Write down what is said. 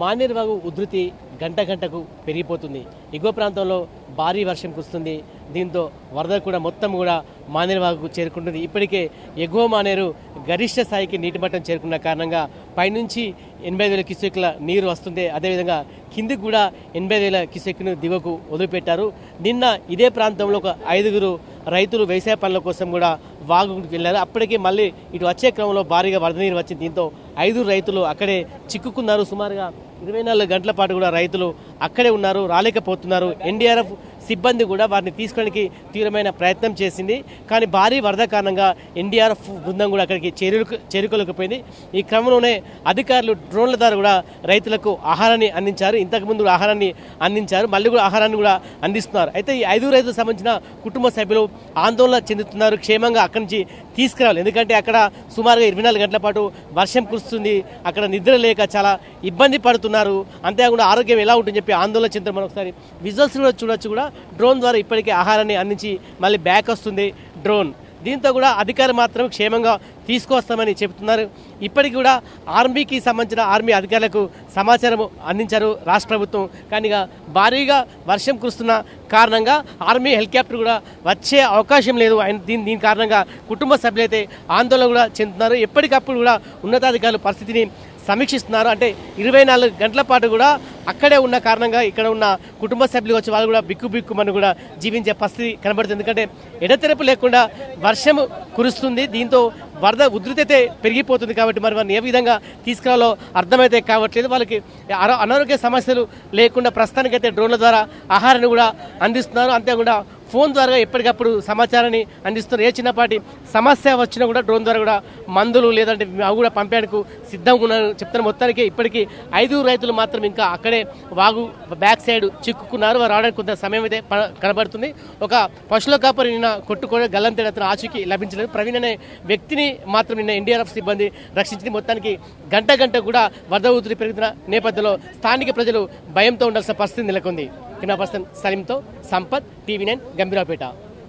మానేరువాగు ఉధృతి గంట గంటకు పెరిగిపోతుంది. ఎగువ ప్రాంతంలో భారీ వర్షం కురుస్తుంది. దీంతో వరద కూడా మొత్తం కూడా మానేరువాగుకు చేరుకుంటుంది. ఇప్పటికే ఎగువ మానేరు గరిష్ట స్థాయికి నీటి మట్టం చేరుకున్న కారణంగా పైనుంచి ఎనభై వేల కిసెక్ల నీరు వస్తుంది అదేవిధంగా కిందికి కూడా ఎనభై వేల కిసెక్ను దిగువకు వదిలిపెట్టారు. నిన్న ఇదే ప్రాంతంలో ఒక ఐదుగురు రైతులు వ్యవసాయ పనుల కోసం కూడా వాగుకు వెళ్ళారు. అప్పటికే మళ్ళీ ఇటు వచ్చే క్రమంలో భారీగా వరద నీరు వచ్చింది. దీంతో ఐదు రైతులు అక్కడే చిక్కుకున్నారు. సుమారుగా ఇరవై నాలుగు గంటల పాటు కూడా రైతులు అక్కడే ఉన్నారు రాలేకపోతున్నారు. ఎన్డీఆర్ఎఫ్ సిబ్బంది కూడా వారిని తీసుకోవడానికి తీవ్రమైన ప్రయత్నం చేసింది. కానీ భారీ వరద కారణంగా ఎన్డీఆర్ఎఫ్ బృందం కూడా అక్కడికి చేరుకు చేరుకోలేకపోయింది ఈ క్రమంలోనే అధికారులు డ్రోన్ల ద్వారా కూడా రైతులకు ఆహారాన్ని అందించారు. ఇంతకుముందు కూడా ఆహారాన్ని అందించారు. మళ్ళీ కూడా ఆహారాన్ని కూడా అందిస్తున్నారు. అయితే ఈ ఐదు రైతులకు సంబంధించిన కుటుంబ సభ్యులు ఆందోళన చెందుతున్నారు. క్షేమంగా అక్కడి నుంచి తీసుకురావాలి. ఎందుకంటే అక్కడ సుమారుగా ఇరవై నాలుగు గంటల పాటు వర్షం కురుస్తుంది. అక్కడ నిద్ర లేక చాలా ఇబ్బంది పడుతున్నారు. అంతేకాకుండా ఆరోగ్యం ఎలా ఉంటుందని చెప్పి ఆందోళన చెందుతారు మనం ఒకసారి విజువల్స్ కూడా చూడొచ్చు కూడా. డ్రోన్ ద్వారా ఇప్పటికే ఆహారాన్ని అందించి మళ్ళీ బ్యాక్ వస్తుంది డ్రోన్. దీంతో కూడా అధికారులు మాత్రం క్షేమంగా తీసుకొస్తామని చెబుతున్నారు. ఇప్పటికి కూడా ఆర్మీకి సంబంధించిన ఆర్మీ అధికారులకు సమాచారం అందించారు రాష్ట్ర ప్రభుత్వం. కానీ భారీగా వర్షం కురుస్తున్న కారణంగా ఆర్మీ హెలికాప్టర్ కూడా వచ్చే అవకాశం లేదు. ఆయన దీని దీని కారణంగా కుటుంబ సభ్యులైతే ఆందోళన కూడా చెందుతున్నారు. ఎప్పటికప్పుడు కూడా ఉన్నతాధికారులు పరిస్థితిని సమీక్షిస్తున్నారు. అంటే ఇరవై నాలుగు గంటల పాటు కూడా అక్కడే ఉన్న కారణంగా ఇక్కడ ఉన్న కుటుంబ సభ్యులు వచ్చి వాళ్ళు కూడా బిక్కు బిక్కు మనం కూడా జీవించే పరిస్థితి కనబడుతుంది. ఎందుకంటే ఎడతెరపు లేకుండా వర్షం కురుస్తుంది దీంతో వరద ఉధృతి అయితే పెరిగిపోతుంది కాబట్టి మరి వారిని ఏ విధంగా తీసుకురావాలో అర్థమైతే కావట్లేదు. వాళ్ళకి అనారోగ్య సమస్యలు లేకుండా ప్రస్తుతానికైతే డ్రోన్ల ద్వారా ఆహారాన్ని కూడా అందిస్తున్నారు. అంతేకాకుండా ఫోన్ ద్వారా ఎప్పటికప్పుడు సమాచారాన్ని అందిస్తున్నారు. ఏ చిన్నపాటి సమస్య వచ్చినా కూడా డ్రోన్ ద్వారా కూడా మందులు లేదంటే అవి కూడా పంపేందుకు సిద్ధంగా ఉన్నారు చెప్తాను మొత్తానికి ఇప్పటికీ ఐదుగురు రైతులు మాత్రం ఇంకా అక్కడే వాగు బ్యాక్ సైడ్ చిక్కుకున్నారు. వారు రావడానికి కొంత సమయం అయితే కనబడుతుంది. ఒక పశువుల కాపరి నిన్న కొట్టుకొని గల్లంతేడు అతను ఆచూకీ లభించలేదు. ప్రవీణ్ అనే వ్యక్తిని మాత్రం నిన్న ఎన్డీఆర్ఎఫ్ సిబ్బంది రక్షించింది. మొత్తానికి గంట గంట కూడా వరద ఊతులు పెరుగుతున్న నేపథ్యంలో స్థానిక ప్రజలు భయంతో ఉండాల్సిన పరిస్థితి నెలకొంది. కినా పర్సన్ సలీంతో సంపత్ టీవీ నైన్ గంభీరాపేట